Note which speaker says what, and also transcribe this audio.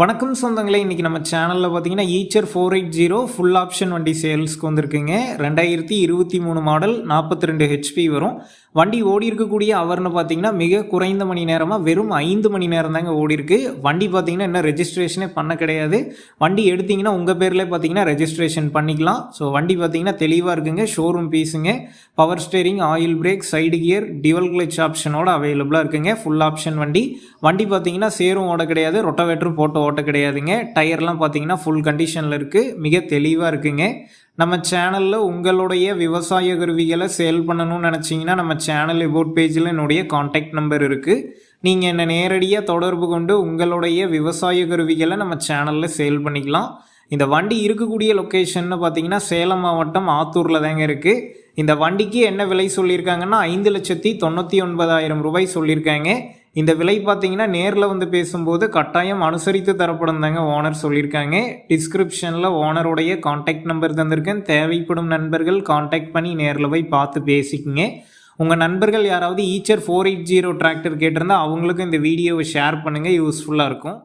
Speaker 1: வணக்கம் சொந்தங்களே இன்றைக்கி நம்ம சேனலில் பார்த்தீங்கன்னா Eicher four eight zero full option வண்டி சேல்ஸ்க்கு வந்திருக்குங்க. ரெண்டாயிரத்தி இருபத்தி மூணு மாடல் நாற்பத்தி ரெண்டு ஹெச்பி வரும். வண்டி ஓடி இருக்கக்கூடிய அவர்னு பார்த்தீங்கன்னா மிக குறைந்த மணி நேரமாக வெறும் ஐந்து மணி நேரம் தாங்க ஓடி இருக்கு. வண்டி பார்த்தீங்கன்னா இன்னும் ரெஜிஸ்ட்ரேஷனே பண்ண கிடையாது. வண்டி எடுத்தீங்கன்னா உங்கள் பேரில் பார்த்தீங்கன்னா ரெஜிஸ்ட்ரேஷன் பண்ணிக்கலாம். ஸோ வண்டி பார்த்தீங்கன்னா தெளிவாக இருக்குங்க. Showroom பீஸுங்க power steering oil brake side gear dual clutch ஆப்ஷனோட அவைலபிளாக இருக்குங்க. ஃபுல் ஆப்ஷன் வண்டி. வண்டி பார்த்தீங்கன்னா சேரும் ஓட கிடையாது. ரொட்டவேட்டரும் போட்டோ ஓட்ட கிடையாதுங்க. டயர்லாம் பார்த்தீங்கன்னா ஃபுல் கண்டிஷனில் இருக்குது மிக தெளிவாக இருக்குங்க. நம்ம சேனலில் உங்களுடைய விவசாய கருவிகளை சேல் பண்ணணும்னு நினச்சிங்கன்னா நம்ம சேனல் எபோட் பேஜில் என்னுடைய காண்டாக்ட் நம்பர் இருக்குது நீங்கள் என்னை நேரடியாக தொடர்பு கொண்டு உங்களுடைய விவசாய கருவிகளை நம்ம சேனலில் சேல் பண்ணிக்கலாம். இந்த வண்டி இருக்கக்கூடிய லொக்கேஷன்னு பார்த்தீங்கன்னா சேலம் மாவட்டம் ஆத்தூரில் தாங்க இருக்குது இந்த வண்டிக்கு என்ன விலை சொல்லியிருக்காங்கன்னா ஐந்து லட்சத்தி தொண்ணூற்றி ஒன்பதாயிரம் ரூபாய் சொல்லியிருக்காங்க. இந்த விலை பார்த்தீங்கன்னா நேரில் வந்து பேசும்போது கட்டாயம் அனுசரித்து தரப்படும் தாங்க ஓனர் சொல்லியிருக்காங்க. டிஸ்கிரிப்ஷனில் ஓனருடைய காண்டாக்ட் நம்பர் தந்திருக்கேன். தேவைப்படும் நண்பர்கள் காண்டாக்ட் பண்ணி நேரில் போய் பார்த்து பேசிக்கங்க. உங்கள் நண்பர்கள் யாராவது Eicher four eight zero tractor கேட்டிருந்தா அவங்களுக்கும் இந்த வீடியோவை ஷேர் பண்ணுங்கள் யூஸ்ஃபுல்லாக இருக்கும்.